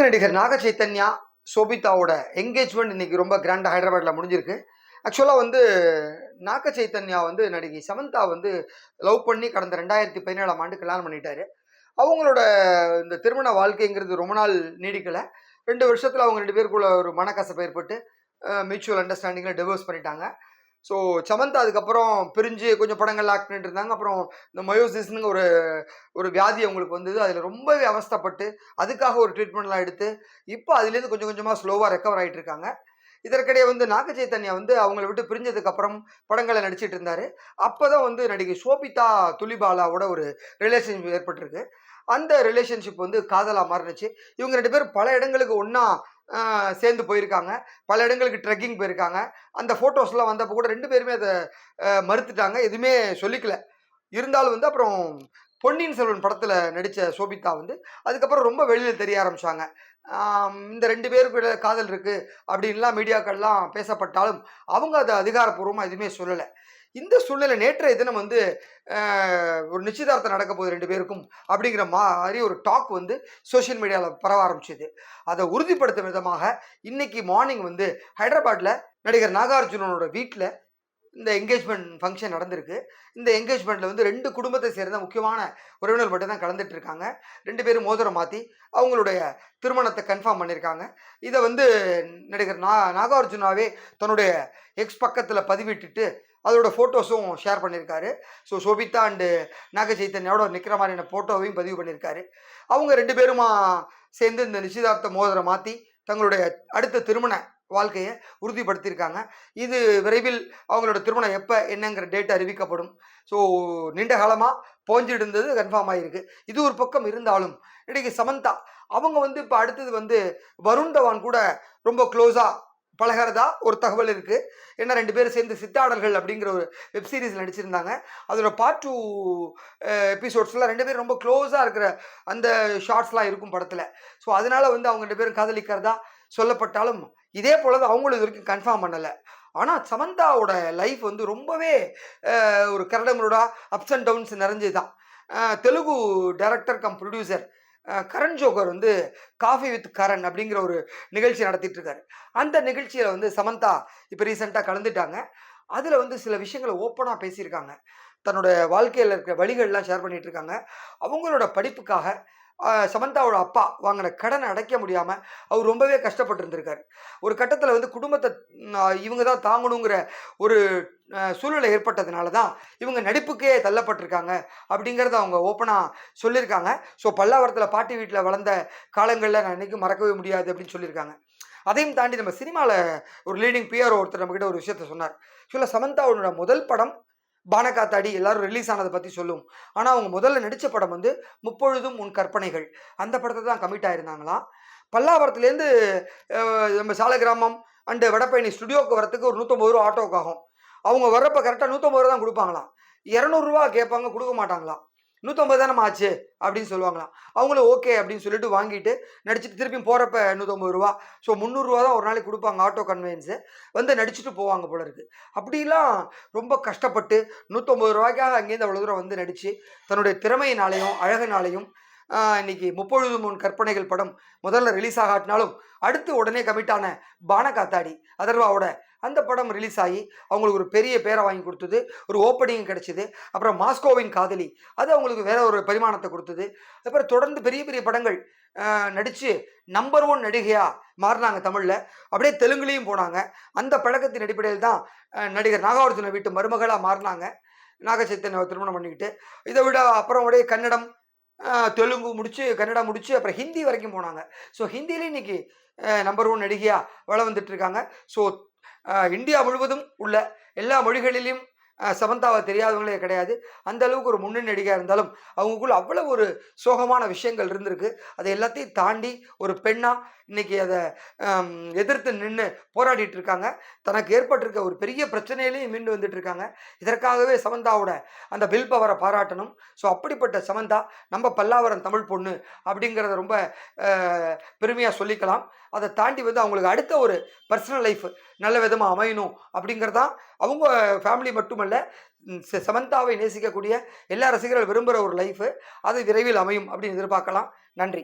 தெலுங்கு நடிகர் நாக சைத்தன்யா சோபிதாவோட என்கேஜ்மெண்ட் இன்னைக்கு ரொம்ப கிராண்டாக ஹைதராபாத்தில் முடிஞ்சிருக்கு. ஆக்சுவலாக வந்து நாக சைத்தன்யா வந்து நடிகை சமந்தா வந்து லவ் பண்ணி கடந்த ரெண்டாயிரத்தி பதினேழாம் ஆண்டு கல்யாணம் பண்ணிட்டாரு. அவங்களோட இந்த திருமண வாழ்க்கைங்கிறது ரொம்ப நாள் நீடிக்கலை. ரெண்டு வருஷத்தில் அவங்க ரெண்டு பேருக்குள்ள ஒரு மனக்கசப்பு ஏற்பட்டு மியூச்சுவல் அண்டர்ஸ்டாண்டிங்கில் டிவோர்ஸ் பண்ணிட்டாங்க. ஸோ சமந்தா அதுக்கப்புறம் பிரிஞ்சு கொஞ்சம் படங்கள் ஆக்ட் பண்ணிட்டு இருந்தாங்க அப்புறம் இந்த மயோசிஸ்னு ஒரு ஒரு வியாதி அவங்களுக்கு வந்தது. அதில் ரொம்பவே அவஸ்தைப்பட்டு அதுக்காக ஒரு ட்ரீட்மெண்ட்லாம் எடுத்து இப்போ அதுலேருந்து கொஞ்சம் கொஞ்சமாக ஸ்லோவாக ரெக்கவர் ஆகிட்டு இருக்காங்க இதற்கிடையே வந்து நாக சைத்தன்யா வந்து அவங்கள விட்டு பிரிஞ்சதுக்கு அப்புறம் படங்களை நடிச்சிட்டு இருந்தாரு அப்போதான் வந்து நடிகை சோபிதா துலிபாலாவோட ஒரு ரிலேஷன்ஷிப் ஏற்பட்டிருக்கு. அந்த ரிலேஷன்ஷிப் வந்து காதலாக மாறினுச்சு. இவங்க ரெண்டு பேரும் பல இடங்களுக்கு ஒன்றா சேர்ந்து போயிருக்காங்க. பல இடங்களுக்கு ட்ரெக்கிங் போயிருக்காங்க. அந்த ஃபோட்டோஸ்லாம் வந்தப்போ கூட ரெண்டு பேருமே அதை மறுத்துட்டாங்க. எதுவுமே சொல்லிக்கல. இருந்தாலும் வந்து அப்புறம் பொன்னியின் செல்வன் படத்தில் நடித்த சோபிதா வந்து அதுக்கப்புறம் ரொம்ப வெளியில் தெரிய ஆரம்பித்தாங்க இந்த ரெண்டு பேருக்குள்ள காதல் இருக்குது அப்படின்லாம் மீடியாக்கள்லாம் பேசப்பட்டாலும் அவங்க அதை அதிகாரப்பூர்வமாக எதுவுமே சொல்லலை. இந்த சூழ்நிலை நேற்றைய தினம் வந்து ஒரு நிச்சயதார்த்தம் நடக்க போகுது ரெண்டு பேருக்கும் அப்படிங்கிற மாதிரி ஒரு டாக் வந்து சோஷியல் மீடியாவில் பரவ ஆரம்பிச்சது. அதை உறுதிப்படுத்தும் விதமாக இன்னைக்கு மார்னிங் வந்து ஹைதராபாத்தில் நடிகர் நாகார்ஜுனனோட வீட்டில் இந்த என்கேஜ்மெண்ட் ஃபங்க்ஷன் நடந்திருக்கு. இந்த என்கேஜ்மெண்ட்டில் வந்து ரெண்டு குடும்பத்தை சேர்ந்த முக்கியமான உறவினர் மட்டும் தான் கலந்துட்டு இருக்காங்க. ரெண்டு பேரும் மோதிரம் மாற்றி அவங்களுடைய திருமணத்தை கன்ஃபார்ம் பண்ணியிருக்காங்க. இதை வந்து நடிகர் நா நாகார்ஜுனாவே தன்னுடைய எக்ஸ் பக்கத்தில் பதிவிட்டுட்டு அதோட ஃபோட்டோஸும் ஷேர் பண்ணியிருக்காரு ஸோ சோபிதா அண்டு நாக சைத்தன்யாவோட நிற்கிற மாதிரியான ஃபோட்டோவையும் பதிவு பண்ணியிருக்காரு அவங்க ரெண்டு பேருமா சேர்ந்து இந்த நிச்சயதார்த்த மோதிரம் மாற்றி தங்களுடைய அடுத்த திருமண வாழ்க்கையை உறுதிப்படுத்தியிருக்காங்க இது விரைவில் அவங்களோட திருமணம் எப்போ என்னங்கிற டேட் அறிவிக்கப்படும். ஸோ நீண்ட காலமாக போஞ்சிருந்தது கன்ஃபார்ம் ஆகிருக்கு இது ஒரு பக்கம் இருந்தாலும் இன்றைக்கு சமந்தா அவங்க வந்து இப்போ அடுத்தது வந்து வருண் தவான் கூட ரொம்ப க்ளோஸாக பழகிறதா ஒரு தகவல் இருக்குது ஏன்னா ரெண்டு பேரும் சேர்ந்து சித்தாடல்கள் அப்படிங்கிற ஒரு வெப் சீரிஸ் நடிச்சிருந்தாங்க. அதோட பார்ட் டூ எபிசோட்ஸ்லாம் ரெண்டு பேரும் ரொம்ப க்ளோஸாக இருக்கிற அந்த ஷார்ட்ஸ்லாம் இருக்கும் படத்தில். ஸோ அதனால் வந்து அவங்க ரெண்டு பேரும் காதலிக்கிறதா சொல்லப்பட்டாலும் இதே போல தான் அவங்களும் இது வரைக்கும் கன்ஃபார்ம் பண்ணலை. ஆனால் சமந்தாவோட லைஃப் வந்து ரொம்பவே ஒரு கரடங்களோட அப்ஸ் அண்ட் டவுன்ஸ் நிறைஞ்சு தான் Telugu director cum producer Karan Johar வந்து காஃபி வித் கரண் அப்படிங்கிற ஒரு நிகழ்ச்சி நடத்திட்டு இருக்காரு அந்த நிகழ்ச்சியில் வந்து சமந்தா இப்போ ரீசெண்டாக கலந்துட்டாங்க. அதில் வந்து சில விஷயங்களை ஓப்பனாக பேசியிருக்காங்க. தன்னோட வாழ்க்கையில் இருக்கிற வழிகள்லாம் ஷேர் பண்ணிகிட்டு இருக்காங்க அவங்களோட படிப்புக்காக சமந்தாவோட அப்பா வாங்கின கடனை அடைக்க முடியாமல் அவர் ரொம்பவே கஷ்டப்பட்டுருந்துருக்கார். ஒரு கட்டத்தில் வந்து குடும்பத்தை இவங்க தான் தாங்கணுங்கிற ஒரு சூழ்நிலை ஏற்பட்டதுனால தான் இவங்க நடிப்புக்கே தள்ளப்பட்டிருக்காங்க அப்படிங்கிறத அவங்க ஓப்பனாக சொல்லியிருக்காங்க ஸோ பல்லாவரத்தில் பாட்டி வீட்டில் வளர்ந்த காலங்களில் நான் இன்றைக்கும் மறக்கவே முடியாது அப்படின்னு சொல்லியிருக்காங்க அதையும் தாண்டி நம்ம சினிமாவில் ஒரு லீடிங் பிஆர் ஒருத்தர் நம்மக்கிட்ட ஒரு விஷயத்த சொன்னார். சொல்ல சமந்தாவோட முதல் படம் பானகாத்தாடி எல்லாரும் ரிலீஸ் ஆனதை பற்றி சொல்லும். ஆனால் அவங்க முதல்ல நடித்த படம் வந்து முப்பொழுதும் உன் கற்பனைகள். அந்த படத்தை தான் கமிட் ஆயிருந்தாங்களாம் பல்லாவரத்துலேருந்து நம்ம சாலை கிராமம் அண்டு வடப்பயணி ஸ்டுடியோக்கு வரத்துக்கு ஒரு நூற்றம்பது ரூபா ஆட்டோவுக்கு ஆகும் அவங்க வர்றப்ப கரெக்டாக நூற்றம்பது ரூபா தான் கொடுப்பாங்களாம். இரநூறுவா கேட்பாங்க கொடுக்க மாட்டாங்களாம். நூற்றம்பது தானே ஆச்சு? அப்படின்னு சொல்லுவாங்களாம். அவங்களும் ஓகே அப்படின்னு சொல்லிட்டு வாங்கிட்டு நடிச்சுட்டு திருப்பியும் போகிறப்ப நூற்றம்பது ரூபா. ஸோ முந்நூறுரூவா தான் ஒரு நாளைக்கு கொடுப்பாங்க ஆட்டோ கன்வென்ஸு வந்து நடிச்சுட்டு போவாங்க போல இருக்குது அப்படிலாம் ரொம்ப கஷ்டப்பட்டு நூற்றம்பது ரூபாய்க்காக அங்கேருந்து அவ்வளோ தூரம் வந்து நடித்து தன்னுடைய திறமையினாலையும் அழகினாலையும் இன்னைக்கு முப்பொழுது முன் கற்பனைகள் படம் முதல்ல ரிலீஸ் ஆகாட்டினாலும் அடுத்து உடனே கமிட்டான பானகாத்தாடி அதர்வாவோட அந்த படம் ரிலீஸ் ஆகி அவங்களுக்கு ஒரு பெரிய பேரை வாங்கி கொடுத்தது ஒரு ஓப்பனிங் கிடைச்சிது அப்புறம் மாஸ்கோவின் காதலி அது அவங்களுக்கு வேற ஒரு பரிமாணத்தை கொடுத்தது. அப்புறம் தொடர்ந்து பெரிய பெரிய படங்கள் நடித்து நம்பர் ஒன் நடிகையாக மாறினாங்க தமிழில். அப்படியே தெலுங்குலேயும் போனாங்க. அந்த பழக்கத்தின் அடிப்படையில் தான் நடிகர் நாகார்ஜுன வீட்டு மருமகளாக மாறினாங்க. நாகச்சைத்தன்யாவை திருமணம் பண்ணிக்கிட்டு இதை விட அப்புறம் அப்படியே கன்னடம் தெலுங்கு முடிச்சு கன்னடம் முடிச்சு அப்புறம் ஹிந்தி வரைக்கும் போனாங்க. ஸோ ஹிந்திலேயும் இன்னைக்கு நம்பர் ஒன் நடிகையாக வள வந்துட்டு இருக்காங்க. ஸோ இந்தியா முழுவதும் உள்ள எல்லா மொழிகளிலும் சமந்தாவை தெரியாதவங்களே கிடையாது. அந்த அளவுக்கு ஒரு முன்னணி நடிகையாக இருந்தாலும் அவங்களுக்குள்ள அவ்வளோ ஒரு சோகமான விஷயங்கள் இருந்திருக்கு. அதை எல்லாத்தையும் தாண்டி ஒரு பெண்ணாக இன்னைக்கு அதை எதிர்த்து நின்று போராடிட்டு இருக்காங்க. தனக்கு ஏற்பட்டிருக்க ஒரு பெரிய பிரச்சனையிலையும் மீண்டு வந்துட்டு இருக்காங்க. இதற்காகவே சமந்தாவோட அந்த வில் பவரை பாராட்டணும். ஸோ அப்படிப்பட்ட சமந்தா நம்ம பல்லாவரம் தமிழ் பொண்ணு அப்படிங்கிறத ரொம்ப பெருமையாக சொல்லிக்கலாம். அதை தாண்டி வந்து அவங்களுக்கு அடுத்த ஒரு பர்சனல் லைஃப் நல்ல விதமாக அமையணும் அப்படிங்கிறதான் அவங்க ஃபேமிலி மட்டுமல்ல ச- சமந்தாவை நேசிக்கக்கூடிய எல்லா ரசிகர்கள் விரும்புகிற ஒரு லைஃபு அது விரைவில் அமையும் அப்படின்னு எதிர்பார்க்கலாம். நன்றி.